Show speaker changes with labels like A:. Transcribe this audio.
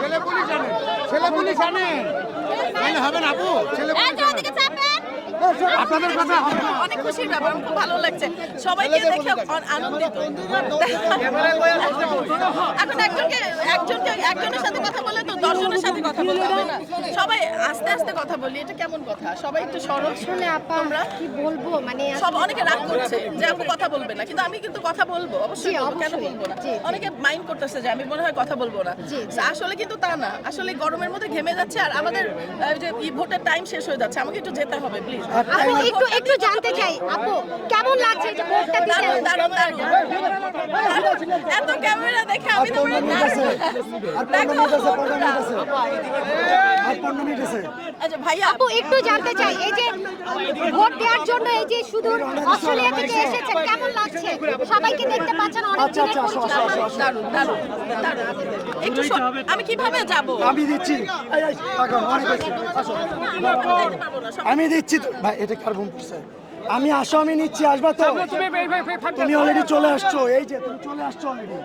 A: ছেলে
B: পুলিশ আনে ছেলে পুলিশ আনে। তাহলে হবে না আপু? ছেলে
A: পুলিশ।
B: আপনাদের কথা
C: অনেক খুশির ব্যাপার খুব ভালো লাগছে। সবাইকে দেখে আনন্দিত। এখন একজনকে একজনকে একজনের সাথে কথা বলে তো দশজনের সাথে কথা বলতে হবে না। সবাই আস্তে আস্তে কথা বলি এটা কেমন কথা? সবাই একটু সরল।
A: আসলে আপা
C: তোমরা?
A: কি বলব? মানে
C: সব অনেকে রাগ করছে যে আপু কথা বলবে না কিন্তু আমি কিন্তু কথা বলব অবশ্যই বলব, কেন বলব না। অনেকে মাইন্ড করতেছে যে আমি মনে হয় কথা বলব না। আসলে কিন্তু তা না। আসলে গরমের মধ্যে ঘেমে যাচ্ছে আর আমাদের যে ভোটের টাইম শেষ হয়ে যাচ্ছে আমাকে একটু যেতে হবে প্লিজ
A: আপু একটু একটু জানতে চাই। আপু কেমন লাগছে যে ভোটটা দিতে?
C: এত ক্যামেরা দেখে আমি
D: আর
C: তো আচ্ছা ভাইয়া
A: আপু একটু জানতে চাই এই যে ভোট দেওয়ার জন্য এই যে শুধু অস্ট্রেলিয়া থেকে এসেছেন কেমন লাগছে? সবাইকে দেখতে পাচ্ছেন অনেক
D: আচ্ছা, আচ্ছা,
C: একটু আমি কীভাবে যাব?
D: আমি দিচ্ছি। আমি দিচ্ছি ভাই এটা কার বোন আমি আসো আমি নিচ্ছি আসবা তো? তুমি অলরেডি চলে আসছো। এই যে তুমি চলে আসছো অলরেডি